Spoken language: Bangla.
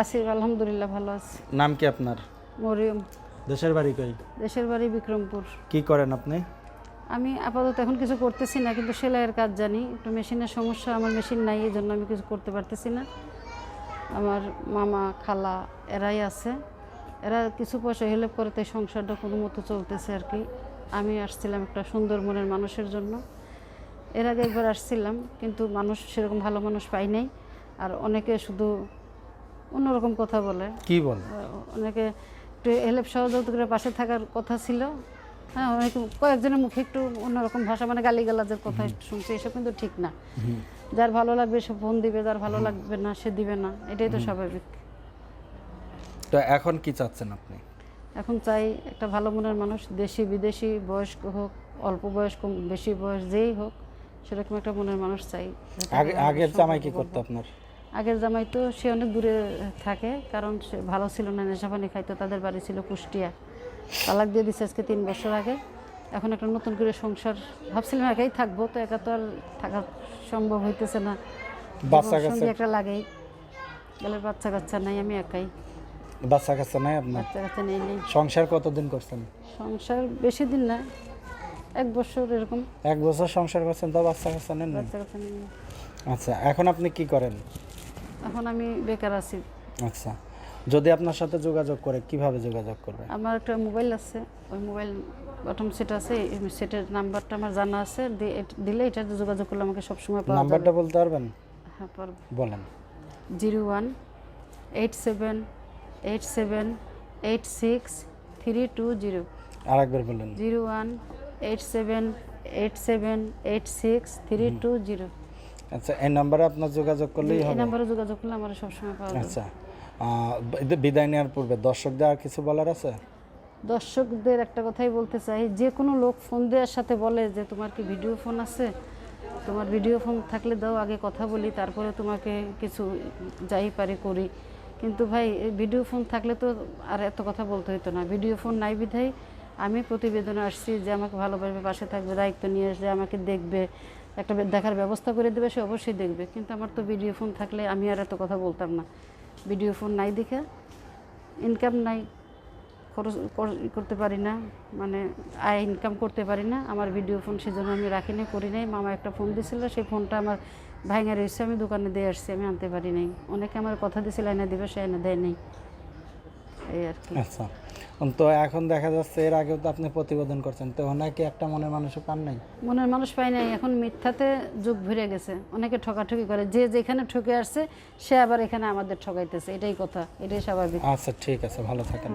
আছি আলহামদুলিল্লাহ ভালো আছি। নাম কি আপনার? মরিয়ম। দেশের বাড়ি কই? দেশের বাড়ি বিক্রমপুর। কি করেন আপনি? আমি আপাতত এখন কিছু করতেছি না কিন্তু সেলাইয়ের কাজ জানি। একটু মেশিনের সমস্যা আমার মেশিন নাই এই জন্য আমি কিছু করতে পারতেছি না। আমার মামা খালা এরাই আছে। এরা কিছু পয়সা হেল্প করে তাই সংসারটা কোনো মতো চলতেছে আর কি। আমি আসছিলাম একটা সুন্দর মনের মানুষের জন্য। এর আগে একবার আসছিলাম কিন্তু মানুষ সেরকম ভালো মানুষ পাই নাই। আর অনেকে শুধু অন্যরকম কথা বলে। কি বল? অনেকে একটু হেল্প সহযোগিতার পাশে থাকার কথা ছিল। হ্যাঁ অনেকে কয়েকজনের মুখে একটু অন্যরকম ভাষা মানে গালিগালাজের কথা শুনছে এসব কিন্তু ঠিক না। যার ভালো লাগবে সে ফোন দিবে যার ভালো লাগবে না সে দিবে না। এটাই তো স্বাভাবিক। তো এখন কি চাচ্ছেন আপনি? এখন চাই একটা ভালো মনের মানুষ দেশি বিদেশি বয়স্ক হোক অল্প বয়স্ক বেশি বয়স যেই হোক সেরকম একটা মনের মানুষ চাই। আগের জামাই কি করতো আপনার? আগের জামাই তো সে অনেক দূরে থাকে কারণ সে ভালো ছিল না নেশা নেশাপানি খাইতো তাদের বাড়ি ছিল কুষ্টিয়া। তালাক দিয়ে দিচ্ছে আজকে তিন বছর আগে। এখন একটা নতুন করে সংসার ভাবছিলাম একাই থাকব তো একা তো আর থাকা সম্ভব হইতেছে না। জীবন একটা লাগেই। গেলে বাচ্চা কাচ্চা নাই আমি একাই। বাচ্চা কাচ্চা নাই আপনার? বাচ্চা কাচ্চা নেই নেই। সংসার কতদিন করছেন? সংসার বেশি দিন না এক বছর এরকম। এক বছর সংসার করছেন তো বাচ্চা কাচ্চা নেন বাচ্চা কাচ্চা নেই। আচ্ছা এখন আপনি কি করেন? এখন আমি বেকার আছি। আচ্ছা। যদি আপনার সাথে যোগাযোগ করে কীভাবে যোগাযোগ করবে? আমার একটা মোবাইল আছে ওই মোবাইল বটম সেট আছে এই সেটের নাম্বারটা আমার জানা আছে এট- দিলে এটাতে যোগাযোগ করলে আমাকে সবসময় পাওয়া নাম্বারটা বলতে পারবেন? হ্যাঁ পারব। বলেন। Zero one eight seven eight seven eight six three two zero. আরেকবার বলেন। Zero one eight seven eight seven eight six three two zero. আচ্ছা এই নাম্বারে আপনার যোগাযোগ করলেই হবে। এই নাম্বারে যোগাযোগ করলে আমার সবসময় পাওয়া যাবে। আচ্ছা বিদায় নেওয়ার পূর্বে দর্শকদের আর কিছু বলার আছে? দর্শকদের একটা কথাই বলতে চাই যে কোনো লোক ফোন দেওয়ার সাথে বলে যে তোমার কি ভিডিও ফোন আছে? তোমার ভিডিও ফোন থাকলে দাও আগে কথা বলি তারপরে তোমাকে কিছু যাই পারি করি। কিন্তু ভাই ভিডিও ফোন থাকলে তো আর এত কথা বলতে হতো না। ভিডিও ফোন নাই বিধাই আমি প্রতিবেদনে আসছি যে আমাকে ভালোবাসবে পাশে থাকবে দায়িত্ব নিয়ে আসবে আমাকে দেখবে। একটা দেখার ব্যবস্থা করে দেবে, সে অবশ্যই দেখবে। কিন্তু আমার তো ভিডিও ফোন থাকলে আমি আর এত কথা বলতাম না। ভিডিও ফোন নাই দেখে ইনকাম নাই, খরচ করতে পারি না মানে আয় ইনকাম করতে পারি না। আমার ভিডিও ফোন সেজন্য আমি রাখি নাই করি নাই। মামা একটা ফোন দিছিল, সেই ফোনটা আমার ভাঙা রয়েছে, আমি দোকানে দিয়ে আসছি, আমি আনতে পারি নাই। অনেকে আমার কথা দিয়েছিল এনে দিবে, সে এনে দেয় নাই। এই আর কি। আচ্ছা। তো এখন দেখা যাচ্ছে এর আগেও তো আপনি প্রতিবেদন করছেন তো ওনাকে একটা মনের মানুষও পান নাই? মনের মানুষ পাই নাই এখন মিথ্যাতে যুগ ভরে গেছে। অনেকে ঠকাঠকি করে যে যেখানে ঠকে আসছে সে আবার এখানে আমাদের ঠকাইতেছে এটাই কথা এটাই স্বাভাবিক। আচ্ছা ঠিক আছে ভালো থাকেন।